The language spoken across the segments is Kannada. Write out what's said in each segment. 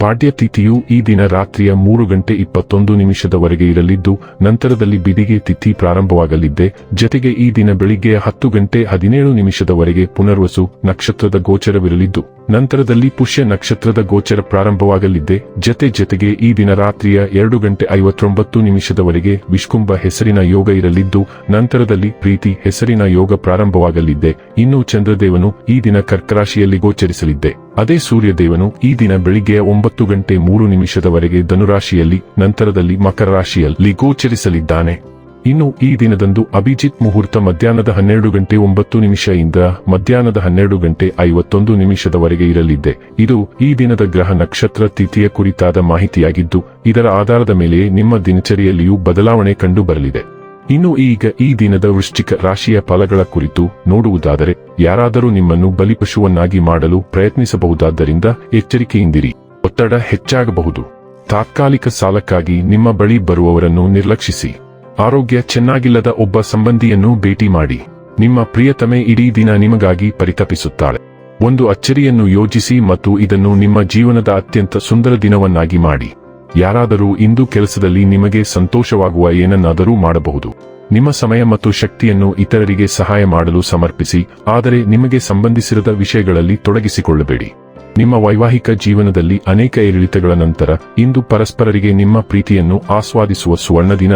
ಪಾಡ್ಯ ತಿಥಿಯು ಈ ದಿನ ರಾತ್ರಿಯ ಮೂರು ಗಂಟೆ ಇಪ್ಪತ್ತೊಂದು ನಿಮಿಷದವರೆಗೆ ಇರಲಿದ್ದು, ನಂತರದಲ್ಲಿ ಬಿದಿಗೆ ತಿಥಿ ಪ್ರಾರಂಭವಾಗಲಿದ್ದೆ. ಜತೆಗೆ ಈ ದಿನ ಬೆಳಿಗ್ಗೆ ಹತ್ತು ಗಂಟೆ ಹದಿನೇಳು ನಿಮಿಷದವರೆಗೆ ಪುನರ್ವಸು ನಕ್ಷತ್ರದ ಗೋಚರವಿರಲಿದ್ದು, ನಂತರದಲ್ಲಿ ಪುಷ್ಯ ನಕ್ಷತ್ರದ ಗೋಚರ ಪ್ರಾರಂಭವಾಗಲಿದ್ದೆ. ಜತೆ ಜತೆಗೆ ಈ ದಿನ ರಾತ್ರಿಯ ಎರಡು ಗಂಟೆ ಐವತ್ತೊಂಬತ್ತು ನಿಮಿಷದವರೆಗೆ ವಿಷ್ಕುಂಭ ಹೆಸರಿನ ಯೋಗ ಇರಲಿದ್ದು, ನಂತರದಲ್ಲಿ ಪ್ರೀತಿ ಹೆಸರಿನ ಯೋಗ ಪ್ರಾರಂಭವಾಗಲಿದ್ದೆ. ಇನ್ನು ಚಂದ್ರದೇವನು ಈ ದಿನ ಕರ್ಕರಾಶಿಯಲ್ಲಿ ಗೋಚರಿಸಲಿದ್ದೆ. ಅದೇ ಸೂರ್ಯದೇವನು ಈ ದಿನ ಬೆಳಿಗ್ಗೆ ಒಂಬತ್ತು ಗಂಟೆ ಮೂರು ನಿಮಿಷದವರೆಗೆ ಧನುರಾಶಿಯಲ್ಲಿ, ನಂತರದಲ್ಲಿ ಮಕರ ರಾಶಿಯಲ್ಲಿ ಗೋಚರಿಸಲಿದ್ದಾನೆ. ಇನ್ನು ಈ ದಿನದಂದು ಅಭಿಜಿತ್ ಮುಹೂರ್ತ ಮಧ್ಯಾಹ್ನದ ಹನ್ನೆರಡು ಗಂಟೆ ಒಂಬತ್ತು ನಿಮಿಷದಿಂದ ಮಧ್ಯಾಹ್ನದ ಹನ್ನೆರಡು ಗಂಟೆ ಐವತ್ತೊಂದು ನಿಮಿಷದವರೆಗೆ ಇರಲಿದ್ದೆ. ಇದು ಈ ದಿನದ ಗ್ರಹ ನಕ್ಷತ್ರ ತಿಥಿಯ ಕುರಿತಾದ ಮಾಹಿತಿಯಾಗಿದ್ದು, ಇದರ ಆಧಾರದ ಮೇಲೆ ನಿಮ್ಮ ದಿನಚರಿಯಲ್ಲಿಯೂ ಬದಲಾವಣೆ ಕಂಡು ಬರಲಿದೆ ಇನ್ನು ಈಗ ಈ ದಿನದ ವೃಶ್ಚಿಕ ರಾಶಿಯ ಫಲಗಳ ಕುರಿತು ನೋಡುವುದಾದರೆ, ಯಾರಾದರೂ ನಿಮ್ಮನ್ನು ಬಲಿಪಶುವನ್ನಾಗಿ ಮಾಡಲು ಪ್ರಯತ್ನಿಸಬಹುದಾದ್ದರಿಂದ ಎಚ್ಚರಿಕೆಯಿಂದಿರಿ. ಒತ್ತಡ ಹೆಚ್ಚಾಗಬಹುದು. ತಾತ್ಕಾಲಿಕ ಸಾಲಕ್ಕಾಗಿ ನಿಮ್ಮ ಬಳಿ ಬರುವವರನ್ನು ನಿರ್ಲಕ್ಷಿಸಿ. ಆರೋಗ್ಯ ಚೆನ್ನಾಗಿಲ್ಲದ ಒಬ್ಬ ಸಂಬಂಧಿಯನ್ನು ಭೇಟಿ ಮಾಡಿ. ನಿಮ್ಮ ಪ್ರಿಯತಮೆ ಇಡೀ ದಿನ ನಿಮಗಾಗಿ ಪರಿತಪಿಸುತ್ತಾಳೆ. ಒಂದು ಅಚ್ಚರಿಯನ್ನು ಯೋಜಿಸಿ ಮತ್ತು ಇದನ್ನು ನಿಮ್ಮ ಜೀವನದ ಅತ್ಯಂತ ಸುಂದರ ದಿನವನ್ನಾಗಿ ಮಾಡಿ. ಯಾರಾದರೂ ಇಂದು ಕೆಲಸದಲ್ಲಿ ನಿಮಗೆ ಸಂತೋಷವಾಗುವ ಏನನ್ನಾದರೂ ಮಾಡಬಹುದು. ನಿಮ್ಮ ಸಮಯ ಮತ್ತು ಶಕ್ತಿಯನ್ನು ಇತರರಿಗೆ ಸಹಾಯ ಮಾಡಲು ಸಮರ್ಪಿಸಿ, ಆದರೆ ನಿಮಗೆ ಸಂಬಂಧಿಸಿರದ ವಿಷಯಗಳಲ್ಲಿ ತೊಡಗಿಸಿಕೊಳ್ಳಬೇಡಿ. ನಿಮ್ಮ ವೈವಾಹಿಕ ಜೀವನದಲ್ಲಿ ಅನೇಕ ಏರಿಳಿತಗಳ ನಂತರ, ಇಂದು ಪರಸ್ಪರರಿಗೆ ನಿಮ್ಮ ಪ್ರೀತಿಯನ್ನು ಆಸ್ವಾದಿಸುವ ಸುವರ್ಣ ದಿನ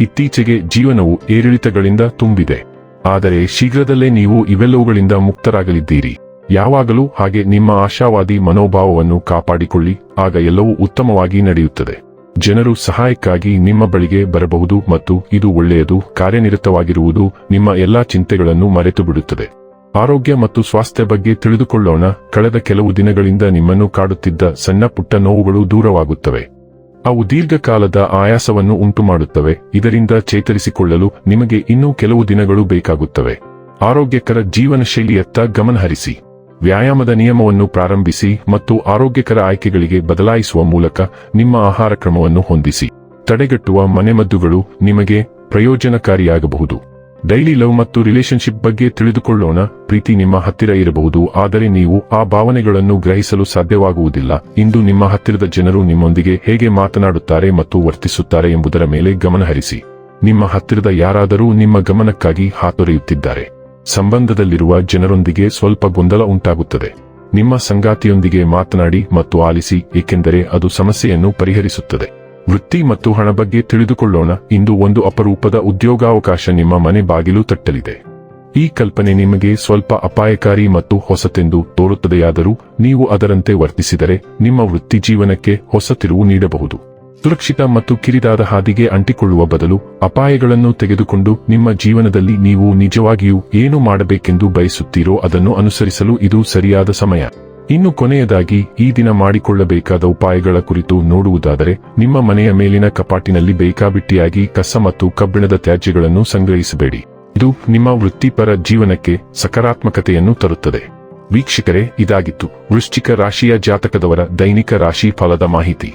ಇತ್ತೀಚೆಗೆ ಜೀವನವು ಏರಿಳಿತಗಳಿಂದ ತುಂಬಿದೆ. ಆದರೆ ಶೀಘ್ರದಲ್ಲೇ ನೀವು ಇವೆಲ್ಲವುಗಳಿಂದ ಮುಕ್ತರಾಗಲಿದ್ದೀರಿ. ಯಾವಾಗಲೂ ಹಾಗೆ ನಿಮ್ಮ ಆಶಾವಾದಿ ಮನೋಭಾವವನ್ನು ಕಾಪಾಡಿಕೊಳ್ಳಿ, ಆಗ ಎಲ್ಲವೂ ಉತ್ತಮವಾಗಿ ನಡೆಯುತ್ತದೆ. ಜನರು ಸಹಾಯಕ್ಕಾಗಿ ನಿಮ್ಮ ಬಳಿಗೆ ಬರಬಹುದು ಮತ್ತು ಇದು ಒಳ್ಳೆಯದು, ಕಾರ್ಯನಿರತವಾಗಿರುವುದು ನಿಮ್ಮ ಎಲ್ಲಾ ಚಿಂತೆಗಳನ್ನು ಮರೆತು ಬಿಡುತ್ತದೆ ಆರೋಗ್ಯ ಮತ್ತು ಸ್ವಾಸ್ಥ್ಯ ಬಗ್ಗೆ ತಿಳಿದುಕೊಳ್ಳೋಣ, ಕಳೆದ ಕೆಲವು ದಿನಗಳಿಂದ ನಿಮ್ಮನ್ನು ಕಾಡುತ್ತಿದ್ದ ಸಣ್ಣ ಪುಟ್ಟ ನೋವುಗಳು ದೂರವಾಗುತ್ತವೆ. ಅವು ದೀರ್ಘಕಾಲದ ಆಯಾಸವನ್ನು ಉಂಟುಮಾಡುತ್ತವೆ, ಇದರಿಂದ ಚೇತರಿಸಿಕೊಳ್ಳಲು ನಿಮಗೆ ಇನ್ನೂ ಕೆಲವು ದಿನಗಳು ಬೇಕಾಗುತ್ತವೆ. ಆರೋಗ್ಯಕರ ಜೀವನ ಶೈಲಿಯತ್ತ ಗಮನಹರಿಸಿ. ವ್ಯಾಯಾಮದ ನಿಯಮವನ್ನು ಪ್ರಾರಂಭಿಸಿ ಮತ್ತು ಆರೋಗ್ಯಕರ ಆಯ್ಕೆಗಳಿಗೆ ಬದಲಾಯಿಸುವ ಮೂಲಕ ನಿಮ್ಮ ಆಹಾರ ಕ್ರಮವನ್ನು ಹೊಂದಿಸಿ. ತಡೆಗಟ್ಟುವ ಮನೆಮದ್ದುಗಳು ನಿಮಗೆ ಪ್ರಯೋಜನಕಾರಿಯಾಗಬಹುದು. ಡೈಲಿ ಲವ್ ಮತ್ತು ರಿಲೇಶನ್ಶಿಪ್ ಬಗ್ಗೆ ತಿಳಿದುಕೊಳ್ಳೋಣ. ಪ್ರೀತಿ ನಿಮ್ಮ ಹತ್ತಿರ ಇರಬಹುದು, ಆದರೆ ನೀವು ಆ ಭಾವನೆಗಳನ್ನು ಗ್ರಹಿಸಲು ಸಾಧ್ಯವಾಗುವುದಿಲ್ಲ. ಇಂದು ನಿಮ್ಮ ಹತ್ತಿರದ ಜನರು ನಿಮ್ಮೊಂದಿಗೆ ಹೇಗೆ ಮಾತನಾಡುತ್ತಾರೆ ಮತ್ತು ವರ್ತಿಸುತ್ತಾರೆ ಎಂಬುದರ ಮೇಲೆ ಗಮನಹರಿಸಿ. ನಿಮ್ಮ ಹತ್ತಿರದ ಯಾರಾದರೂ ನಿಮ್ಮ ಗಮನಕ್ಕಾಗಿ ಹಾತೊರೆಯುತ್ತಿದ್ದಾರೆ. ಸಂಬಂಧದಲ್ಲಿರುವ ಜನರೊಂದಿಗೆ ಸ್ವಲ್ಪ ಗೊಂದಲ ಉಂಟಾಗುತ್ತದೆ. ನಿಮ್ಮ ಸಂಗಾತಿಯೊಂದಿಗೆ ಮಾತನಾಡಿ ಮತ್ತು ಆಲಿಸಿ, ಏಕೆಂದರೆ ಅದು ಸಮಸ್ಯೆಯನ್ನು ಪರಿಹರಿಸುತ್ತದೆ. ವೃತ್ತಿ ಮತ್ತು ಹಣ ಬಗ್ಗೆ ತಿಳಿದುಕೊಳ್ಳೋಣ. ಇಂದು ಒಂದು ಅಪರೂಪದ ಉದ್ಯೋಗಾವಕಾಶ ನಿಮ್ಮ ಮನೆ ಬಾಗಿಲು ತಟ್ಟಲಿದೆ. ಈ ಕಲ್ಪನೆ ನಿಮಗೆ ಸ್ವಲ್ಪ ಅಪಾಯಕಾರಿ ಮತ್ತು ಹೊಸತೆಂದು ತೋರುತ್ತದೆಯಾದರೂ, ನೀವು ಅದರಂತೆ ವರ್ತಿಸಿದರೆ ನಿಮ್ಮ ವೃತ್ತಿ ಜೀವನಕ್ಕೆ ಹೊಸ ತಿರುವು ನೀಡಬಹುದು. ಸುರಕ್ಷಿತ ಮತ್ತು ಕಿರಿದಾದ ಹಾದಿಗೆ ಅಂಟಿಕೊಳ್ಳುವ ಬದಲು ಅಪಾಯಗಳನ್ನು ತೆಗೆದುಕೊಂಡು ನಿಮ್ಮ ಜೀವನದಲ್ಲಿ ನೀವು ನಿಜವಾಗಿಯೂ ಏನು ಮಾಡಬೇಕೆಂದು ಬಯಸುತ್ತೀರೋ ಅದನ್ನು ಅನುಸರಿಸಲು ಇದು ಸರಿಯಾದ ಸಮಯ. ಇನ್ನು ಕೊನೆಯದಾಗಿ, ಈ ದಿನ ಮಾಡಿಕೊಳ್ಳಬೇಕಾದ ಉಪಾಯಗಳ ಕುರಿತು ನೋಡುವುದಾದರೆ, ನಿಮ್ಮ ಮನೆಯ ಮೇಲಿನ ಕಪಾಟಿನಲ್ಲಿ ಬೇಕಾಬಿಟ್ಟಿಯಾಗಿ ಕಸ ಮತ್ತು ಕಬ್ಬಿಣದ ತ್ಯಾಜ್ಯಗಳನ್ನು ಸಂಗ್ರಹಿಸಬೇಡಿ. ಇದು ನಿಮ್ಮ ವೃತ್ತಿಪರ ಜೀವನಕ್ಕೆ ಸಕಾರಾತ್ಮಕತೆಯನ್ನು ತರುತ್ತದೆ. ವೀಕ್ಷಕರೇ, ಇದಾಗಿತ್ತು ವೃಶ್ಚಿಕ ರಾಶಿಯ ಜಾತಕದವರ ದೈನಿಕ ರಾಶಿ ಫಲದ ಮಾಹಿತಿ.